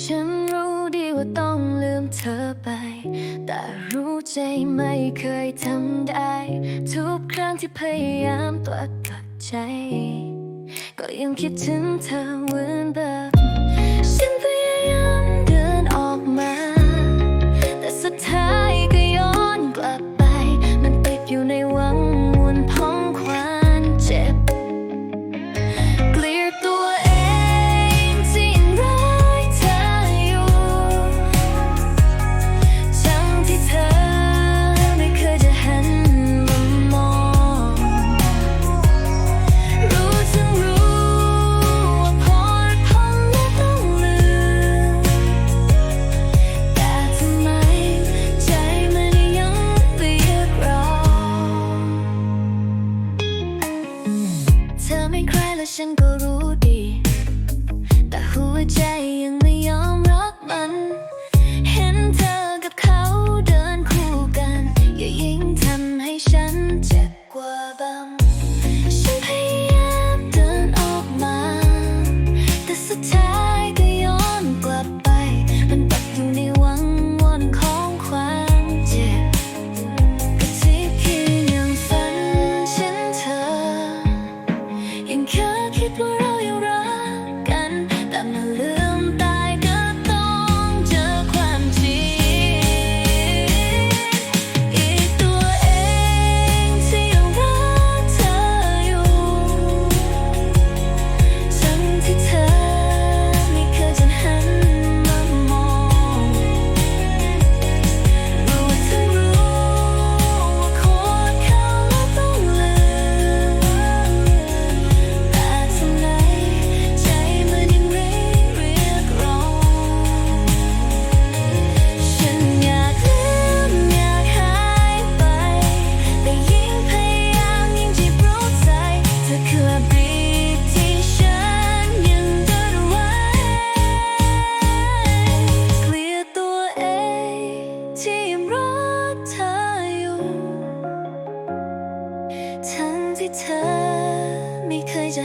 ฉันรู้ดีว่าต้องลืมเธอไป แต่รู้ใจไม่เคยทำได้ ทุกครั้งที่พยายามตัดกัดใจ ก็ยังคิดถึงเธอ face. 你可以叫。